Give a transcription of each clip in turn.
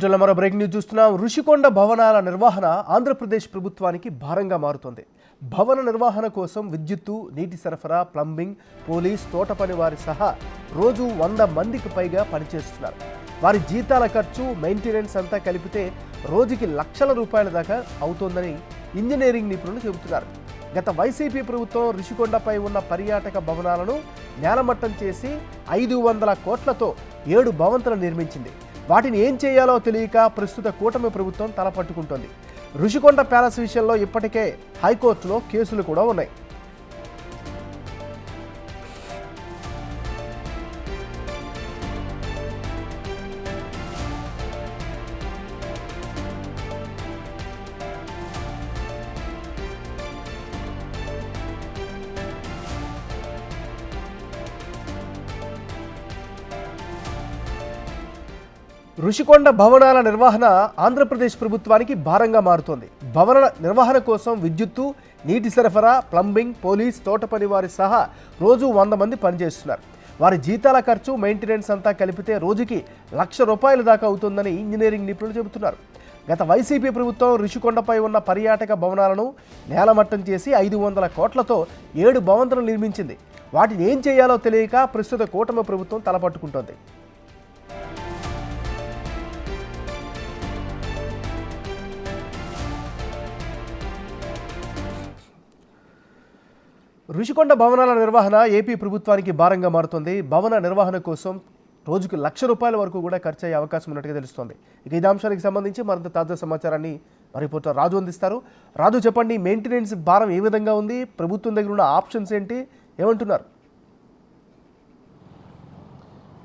ఇటీవల మరో break news చూస్తున్నాం. ఋషికొండ భవనాల నిర్వహణ ఆంధ్రప్రదేశ్ ప్రభుత్వానికి భారంగా మారుతోంది. భవన నిర్వహణ కోసం విద్యుత్తు నీటి సరఫరా ప్లంబింగ్ పోలీస్ తోట పని వారి సహా రోజు వంద మందికి పైగా పనిచేస్తున్నారు. వారి జీతాల ఖర్చు మెయింటెనెన్స్ అంతా కలిపితే రోజుకి లక్షల రూపాయల దాకా అవుతోందని ఇంజనీరింగ్ నిపుణులు చెబుతున్నారు. గత వైసీపీ ప్రభుత్వం ఋషికొండపై ఉన్న పర్యాటక భవనాలను నేలమట్టం చేసి ఐదు వందల కోట్లతో ఏడు భవంతులు నిర్మించింది. వాటిని ఏం చేయాలో తెలియక ప్రస్తుత కూటమి ప్రభుత్వం తలపట్టుకుంటోంది ఋషికొండ ప్యాలెస్ విషయంలో ఇప్పటికే హైకోర్టులో కేసులు కూడా ఉన్నాయి. ఋషికొండ భవనాల నిర్వహణ ఆంధ్రప్రదేశ్ ప్రభుత్వానికి భారంగా మారుతోంది. భవన నిర్వహణ కోసం విద్యుత్తు నీటి సరఫరా ప్లంబింగ్ పోలీస్ తోట పని వారి సహా రోజు వంద మంది పనిచేస్తున్నారు. వారి జీతాల ఖర్చు మెయింటెనెన్స్ అంతా కలిపితే రోజుకి లక్ష రూపాయల దాకా అవుతుందని ఇంజనీరింగ్ నిపుణులు చెబుతున్నారు. గత వైసీపీ ప్రభుత్వం ఋషికొండపై ఉన్న పర్యాటక భవనాలను నేలమట్టం చేసి ఐదు వందల కోట్లతో ఏడు భవంతులు నిర్మించింది. వాటిని ఏం చేయాలో తెలియక ప్రస్తుత కూటమి ప్రభుత్వం తలపట్టుకుంటోంది. ఋషికొండ భవనాల నిర్వహణ ఏపీ ప్రభుత్వానికి భారంగా మారుతోంది. భవన నిర్వహణ కోసం రోజుకు లక్ష రూపాయల వరకు కూడా ఖర్చు అయ్యే అవకాశం ఉన్నట్టుగా తెలుస్తోంది. ఇక ఈ అంశానికి సంబంధించి మరింత తాజా సమాచారాన్ని మరి రిపోర్టర్ రాజు అందిస్తారు. రాజు చెప్పండి మెయింటెనెన్స్ భారం ఏ విధంగా ఉంది? ప్రభుత్వం దగ్గర ఉన్న ఆప్షన్స్ ఏంటి? ఏమంటున్నారు?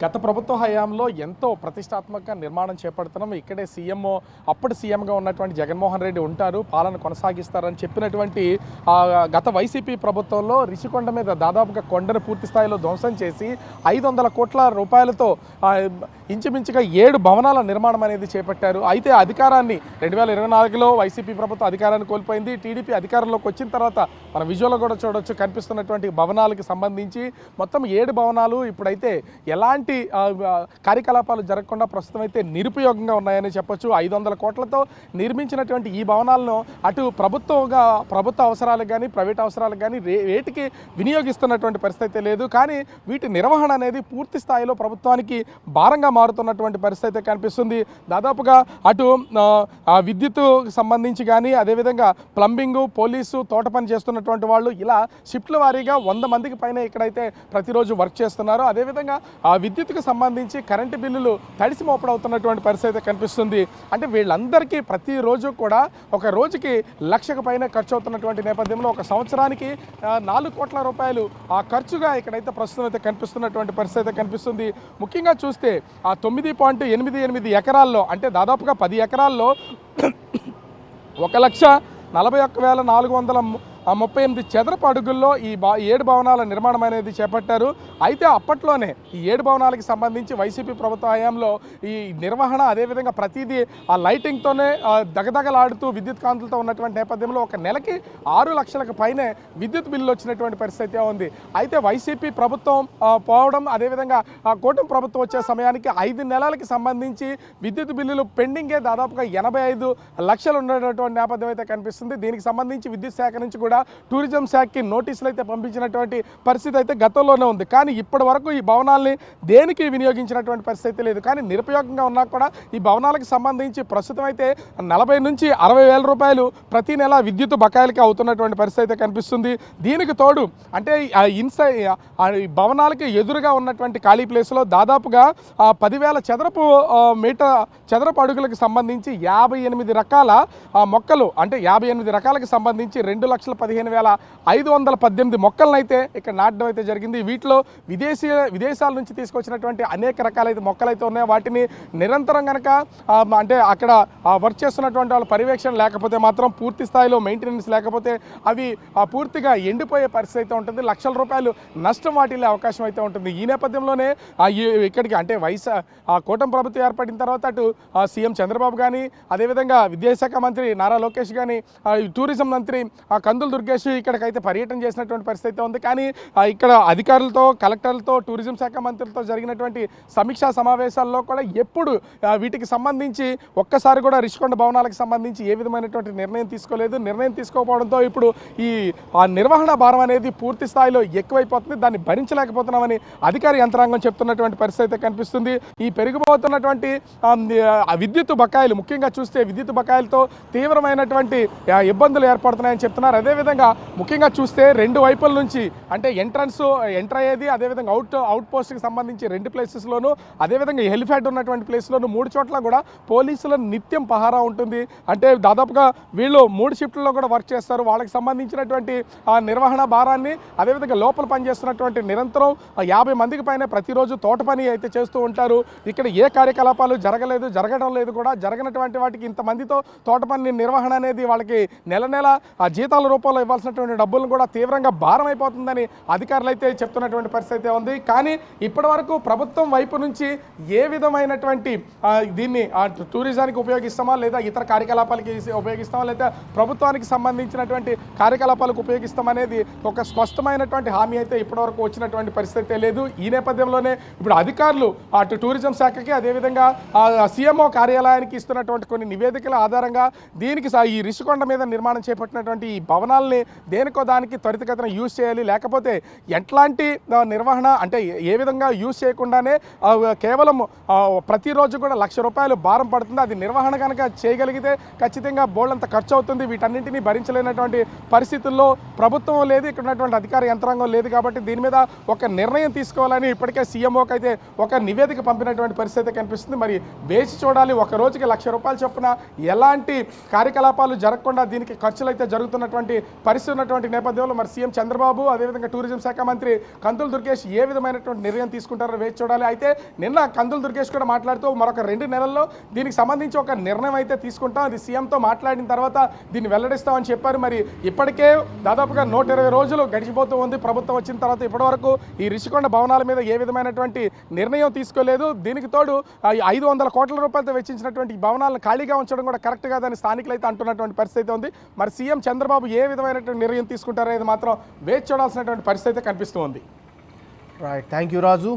గత ప్రభుత్వ హయాంలో ఎంతో ప్రతిష్టాత్మక నిర్మాణం చేపడుతున్నాం. ఇక్కడే సీఎం అప్పుడు సీఎంగా ఉన్నటువంటి జగన్మోహన్ రెడ్డి ఉంటారు. పాలన కొనసాగిస్తారని చెప్పినటువంటి గత వైసీపీ ప్రభుత్వంలో రిషికొండ మీద దాదాపుగా కొండను పూర్తి స్థాయిలో ధ్వంసం చేసి ఐదు వందల కోట్ల రూపాయలతో ఇంచుమించుగా ఏడు భవనాల నిర్మాణం అనేది చేపట్టారు. అయితే అధికారాన్ని రెండు వేల ఇరవై నాలుగులో వైసీపీ ప్రభుత్వం అధికారాన్ని కోల్పోయింది. టీడీపీ అధికారంలోకి వచ్చిన తర్వాత మన విజువల్లో కూడా చూడొచ్చు. కనిపిస్తున్నటువంటి భవనాలకు సంబంధించి మొత్తం ఏడు భవనాలు ఇప్పుడైతే ఎలాంటి ఎలాంటి కార్యకలాపాలు జరగకుండా ప్రస్తుతం అయితే నిరుపయోగంగా ఉన్నాయని చెప్పొచ్చు. ఐదు వందల కోట్లతో నిర్మించినటువంటి ఈ భవనాలను అటు ప్రభుత్వంగా ప్రభుత్వ అవసరాలకు కానీ ప్రైవేట్ అవసరాలకు కానీ రే రేటుకి వినియోగిస్తున్నటువంటి పరిస్థితి అయితే లేదు. కానీ వీటి నిర్వహణ అనేది పూర్తి స్థాయిలో ప్రభుత్వానికి భారంగా మారుతున్నటువంటి పరిస్థితి అయితే కనిపిస్తుంది. దాదాపుగా అటు విద్యుత్ సంబంధించి కానీ అదేవిధంగా ప్లంబింగ్ పోలీసు తోట పని చేస్తున్నటువంటి వాళ్ళు ఇలా షిఫ్ట్ల వారీగా వంద మందికి పైన ఇక్కడైతే ప్రతిరోజు వర్క్ చేస్తున్నారు. అదేవిధంగా ఆ విద్యుత్కు సంబంధించి కరెంటు బిల్లులు తడిసి మోపడవుతున్నటువంటి పరిస్థితి అయితే కనిపిస్తుంది. అంటే వీళ్ళందరికీ ప్రతిరోజు కూడా ఒక రోజుకి లక్షకు పైన ఖర్చు అవుతున్నటువంటి నేపథ్యంలో ఒక సంవత్సరానికి నాలుగు కోట్ల రూపాయలు ఆ ఖర్చుగా ఇక్కడైతే ప్రస్తుతం అయితే కనిపిస్తున్నటువంటి పరిస్థితి అయితే కనిపిస్తుంది. ముఖ్యంగా చూస్తే ఆ తొమ్మిది పాయింట్ ఎనిమిది ఎనిమిది ఎకరాల్లో అంటే దాదాపుగా పది ఎకరాల్లో ఒక లక్ష నలభై ఒక్క వేల నాలుగు వందల ఆ ముప్పై ఎనిమిది చదరపు అడుగుల్లో ఈ బా ఏడు భవనాల నిర్మాణం అనేది చేపట్టారు. అయితే అప్పట్లోనే ఈ ఏడు భవనాలకి సంబంధించి వైసీపీ ప్రభుత్వ హయాంలో ఈ నిర్వహణ అదేవిధంగా ప్రతిదీ ఆ లైటింగ్తోనే దగదగలాడుతూ విద్యుత్ కాంతులతో ఉన్నటువంటి నేపథ్యంలో ఒక నెలకి ఆరు లక్షలకు పైనే విద్యుత్ బిల్లు వచ్చినటువంటి పరిస్థితి ఉంది. అయితే వైసీపీ ప్రభుత్వం పోవడం అదేవిధంగా కూటమి ప్రభుత్వం వచ్చే సమయానికి ఐదు నెలలకి సంబంధించి విద్యుత్ బిల్లులు పెండింగే దాదాపుగా ఎనభై ఐదు లక్షలు ఉండేటటువంటి నేపథ్యం అయితే కనిపిస్తుంది. దీనికి సంబంధించి విద్యుత్ శాఖ నుంచి కూడా టూరిజం శాఖకి నోటీసులు అయితే పంపించినటువంటి పరిస్థితి అయితే గతంలోనే ఉంది. కానీ ఇప్పటి వరకు ఈ భవనాల్ని దేనికి వినియోగించినటువంటి పరిస్థితి లేదు. కానీ నిరుపయోగంగా ఉన్నా కూడా ఈ భవనాలకు సంబంధించి ప్రస్తుతం అయితే నలభై నుంచి అరవై వేల రూపాయలు ప్రతి నెల విద్యుత్ బకాయిలకి అవుతున్నటువంటి పరిస్థితి అయితే కనిపిస్తుంది. దీనికి తోడు అంటే ఇన్సై ఈ భవనాలకి ఎదురుగా ఉన్నటువంటి ఖాళీ ప్లేస్లో దాదాపుగా పదివేల చదరపు మీటర్ చదరపు అడుగులకు సంబంధించి యాభై ఎనిమిది రకాల మొక్కలు అంటే యాభై ఎనిమిది రకాలకు సంబంధించి రెండు లక్షల పదిహేను వేల ఐదు వందల పద్దెనిమిది మొక్కలను అయితే ఇక్కడ నాటడం అయితే జరిగింది. వీటిలో విదేశీ విదేశాల నుంచి తీసుకొచ్చినటువంటి అనేక రకాలైతే మొక్కలు అయితే ఉన్నాయి. వాటిని నిరంతరం కనుక అంటే అక్కడ వర్క్ చేస్తున్నటువంటి వాళ్ళ పర్యవేక్షణ లేకపోతే మాత్రం పూర్తి స్థాయిలో మెయింటెనెన్స్ లేకపోతే అవి పూర్తిగా ఎండిపోయే పరిస్థితి అయితే ఉంటుంది. లక్షల రూపాయలు నష్టం వాటిల్లే అవకాశం అయితే ఉంటుంది. ఈ నేపథ్యంలోనే ఇక్కడికి అంటే వైసా ఆ కూటమి ప్రభుత్వం ఏర్పడిన తర్వాత అటు సీఎం చంద్రబాబు కానీ అదేవిధంగా విద్యాశాఖ మంత్రి నారా లోకేష్ కానీ టూరిజం మంత్రి ఆ, దుర్గేష్ ఇక్కడికైతే పర్యటన చేసినటువంటి పరిస్థితి అయితే ఉంది. కానీ ఇక్కడ అధికారులతో కలెక్టర్లతో టూరిజం శాఖ మంత్రులతో జరిగినటువంటి సమీక్షా సమావేశాల్లో కూడా ఎప్పుడు వీటికి సంబంధించి ఒక్కసారి కూడా రిషికొండ భవనాలకు సంబంధించి ఏ విధమైనటువంటి నిర్ణయం తీసుకోలేదు. నిర్ణయం తీసుకోకపోవడంతో ఇప్పుడు ఈ ఆ నిర్వహణ భారం అనేది పూర్తి స్థాయిలో ఎక్కువైపోతుంది. దాన్ని భరించలేకపోతున్నామని అధికార యంత్రాంగం చెప్తున్నటువంటి పరిస్థితి అయితే కనిపిస్తుంది. ఈ పెరిగిపోతున్నటువంటి ఆ, విద్యుత్ బకాయిలు ముఖ్యంగా చూస్తే విద్యుత్ బకాయిలతో తీవ్రమైనటువంటి ఇబ్బందులు ఏర్పడుతున్నాయని చెప్తున్నారు. అదేవిధంగా ముఖ్యంగా చూస్తే రెండు వైపుల నుంచి అంటే ఎంట్రన్స్ ఎంటర్ అయ్యేది అదేవిధంగా అవుట్ అవుట్ పోస్ట్కి సంబంధించి రెండు ప్లేసెస్లోను అదేవిధంగా హెలిఫ్యాడ్ ఉన్నటువంటి ప్లేస్లోను మూడు చోట్ల కూడా పోలీసుల నిత్యం పహారా ఉంటుంది. అంటే దాదాపుగా వీళ్ళు మూడు షిఫ్ట్లలో కూడా వర్క్ చేస్తారు. వాళ్ళకి సంబంధించినటువంటి ఆ నిర్వహణ భారాన్ని అదేవిధంగా లోపల పనిచేస్తున్నటువంటి నిరంతరం యాభై మందికి పైన ప్రతిరోజు తోట పని అయితే చేస్తూ ఉంటారు. ఇక్కడ ఏ కార్యకలాపాలు జరగలేదు జరగడం లేదు కూడా జరగనటువంటి వాటికి ఇంతమందితో తోట పని నిర్వహణ అనేది వాళ్ళకి నెల నెల జీతాల రూపంలో ఇవ్వాల్సినటువంటి డబ్బులను కూడా తీవ్రంగా భారం అయిపోతుందని అధికారులు అయితే చెప్తున్నటువంటి పరిస్థితి ఉంది. కానీ ఇప్పటి వరకు ప్రభుత్వం వైపు నుంచి ఏ విధమైనటువంటి దీన్ని టూరిజానికి ఉపయోగిస్తామా లేదా ఇతర కార్యకలాపాలకి ఉపయోగిస్తామా లేదా ప్రభుత్వానికి సంబంధించినటువంటి కార్యకలాపాలకు ఉపయోగిస్తామనేది ఒక స్పష్టమైనటువంటి హామీ అయితే ఇప్పటివరకు వచ్చినటువంటి పరిస్థితి లేదు. ఈ నేపథ్యంలోనే ఇప్పుడు అధికారులు అటు టూరిజం శాఖకి అదేవిధంగా సీఎంఓ కార్యాలయానికి ఇస్తున్నటువంటి కొన్ని నివేదికల ఆధారంగా దీనికి ఈ రిషికొండ మీద నిర్మాణం చేపట్టినటువంటి ఈ భవనాలు భవనాల్ని దేనికో దానికి త్వరితగతిన యూజ్ చేయాలి. లేకపోతే ఎట్లాంటి నిర్వహణ అంటే ఏ- విధంగా యూజ్ చేయకుండానే కేవలం ప్రతిరోజు కూడా లక్ష రూపాయలు భారం పడుతుంది. అది నిర్వహణ కనుక చేయగలిగితే ఖచ్చితంగా బోర్డంత ఖర్చు అవుతుంది వీటన్నింటినీ భరించలేనటువంటి పరిస్థితుల్లో ప్రభుత్వం లేదు ఇక్కడ ఉన్నటువంటి అధికార యంత్రాంగం లేదు కాబట్టి దీని మీద ఒక నిర్ణయం తీసుకోవాలని ఇప్పటికే సీఎంఓకి అయితే ఒక నివేదిక పంపినటువంటి పరిస్థితి కనిపిస్తుంది. మరి వేచి చూడాలి. ఒక రోజుకి లక్ష రూపాయలు చొప్పున ఎలాంటి కార్యకలాపాలు జరగకుండా దీనికి ఖర్చులు అయితే జరుగుతున్నటువంటి పరిస్థితి ఉన్నటువంటి నేపథ్యంలో మరి సీఎం చంద్రబాబు అదేవిధంగా టూరిజం శాఖ మంత్రి కందులు దుర్గేష్ ఏ విధమైనటువంటి నిర్ణయం తీసుకుంటారో వేచి చూడాలి. అయితే నిన్న కందులు దుర్గేష్ కూడా మాట్లాడుతూ మరొక రెండు నెలల్లో దీనికి సంబంధించి ఒక నిర్ణయం అయితే తీసుకుంటాం. అది సీఎంతో మాట్లాడిన తర్వాత దీన్ని వెల్లడిస్తామని చెప్పారు. మరి ఇప్పటికే దాదాపుగా నూట ఇరవై రోజులు గడిచిపోతూ ఉంది. ప్రభుత్వం వచ్చిన తర్వాత ఇప్పటివరకు ఈ రిషికొండ భవనాల మీద ఏ విధమైనటువంటి నిర్ణయం తీసుకోలేదు. దీనికి తోడు ఐదు వందల కోట్ల రూపాయలతో వెచ్చించినటువంటి భవనాలను ఖాళీగా ఉంచడం కూడా కరెక్ట్ కాదని స్థానికులు అయితే అంటున్నటువంటి పరిస్థితి ఉంది. మరి సీఎం చంద్రబాబు ఏ విధమైనటువంటి నిర్ణయం తీసుకుంటారనేది మాత్రం వేచి చూడాల్సినటువంటి పరిస్థితి అయితే కనిపిస్తూ ఉంది. Right thank you Raju